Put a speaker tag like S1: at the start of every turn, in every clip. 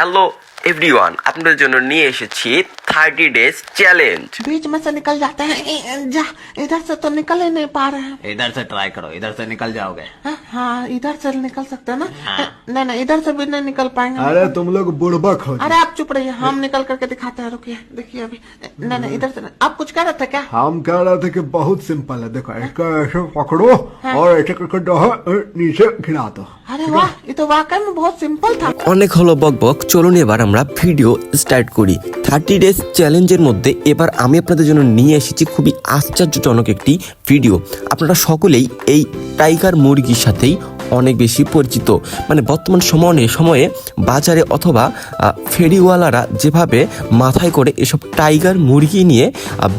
S1: Hello everyone আপনাদের জন্য নিয়ে এসেছি থার্টি ডেজ চ্যালেঞ্জ
S2: बीच में से निकल जाते हैं ए, ए, जा इधर से तो निकल ही नहीं पा रहे हैं
S3: इधर से ट्राई करो इधर से निकल जाओगे
S2: हाँ, हाँ इधर से निकल सकते हैं ना नहीं नहीं इधर से भी नहीं निकल पाएंगे
S4: अरे तुम लोग बुड़बक हो
S2: अरे आप चुप रहिए हम निकल करके दिखाते हैं रुकिए देखिए अभी नहीं नहीं इधर से नहीं। आप कुछ कह रहे थे क्या
S4: हम कह रहे थे कि बहुत सिंपल है देखो इसको ऐसे पकड़ो और ऐसे करके डहो नीचे गिरा दो
S2: अरे वाह ये तो वाकई में बहुत सिंपल था
S1: অনেক হলো বকবক চলুন এবার আমরা ভিডিও স্টার্ট করি। থার্টি ডেজ চ্যালেঞ্জের মধ্যে এবার আমি আপনাদের জন্য নিয়ে এসেছি খুবই আশ্চর্যজনক একটি ভিডিও আপনারা সকলেই এই টাইগার মুরগির সাথেই অনেক বেশি পরিচিত। মানে বর্তমান সময়ে সময়ে বাজারে অথবা ফেরিওয়ালারা যেভাবে মাথায় করে এসব টাইগার মুরগি নিয়ে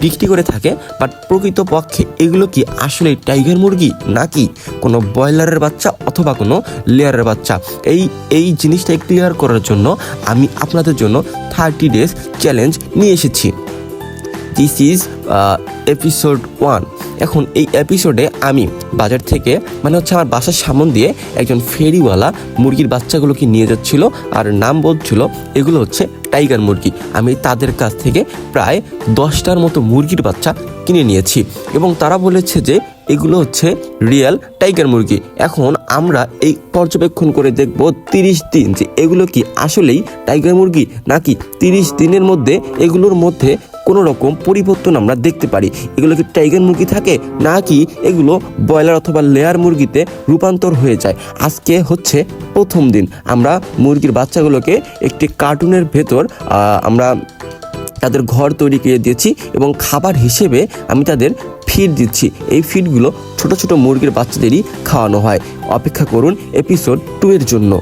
S1: বিক্রি করে থাকে, বাট প্রকৃতপক্ষে এগুলো কি আসলে টাইগার মুরগি নাকি কোনো ব্রয়লারের বাচ্চা অথবা কোনো লেয়ারের বাচ্চা? এই এই জিনিসটা ক্লিয়ার করার জন্য আমি আপনাদের জন্য থার্টি ডেজ চ্যালেঞ্জ নিয়ে এসেছি। দিস ইজ এপিসোড ওয়ান এখন এই এপিসোডে আমি বাজার থেকে মানে হচ্ছে আমার বাসার সামন দিয়ে একজন ফেরিওয়ালা মুরগির বাচ্চাগুলোকে নিয়ে যাচ্ছিল আর নাম বলছিল, এগুলো হচ্ছে টাইগার মুরগি। আমি তাদের কাছ থেকে প্রায় দশটার মতো মুরগির বাচ্চা কিনে নিয়েছি এবং তারা বলেছে যে এগুলো হচ্ছে রিয়েল টাইগার মুরগি। এখন আমরা এই পর্যবেক্ষণ করে দেখব তিরিশ দিন যে এগুলো কি আসলেই টাইগার মুরগি নাকি তিরিশ দিনের মধ্যে এগুলোর মধ্যে কোনো রকম পরিবর্তন আমরা দেখতে পারি। এগুলো কি টাইগার মুরগি থাকে? নাকি এগুলো ব্রয়লার অথবা লেয়ার মুরগিতে রূপান্তর হয়ে যায়? আজকে হচ্ছে প্রথম দিন। আমরা মুরগির বাচ্চাগুলোকে একটি কার্টুনের ভেতর আমরা তাদের ঘর তৈরি করে দিয়েছি এবং খাবার হিসেবে আমি তাদের ফিড দিচ্ছি। এই ফিডগুলো ছোট ছোট মুরগির বাচ্চাদেরই খাওয়ানো হয়। অপেক্ষা করুন এপিসোড টু এর জন্য।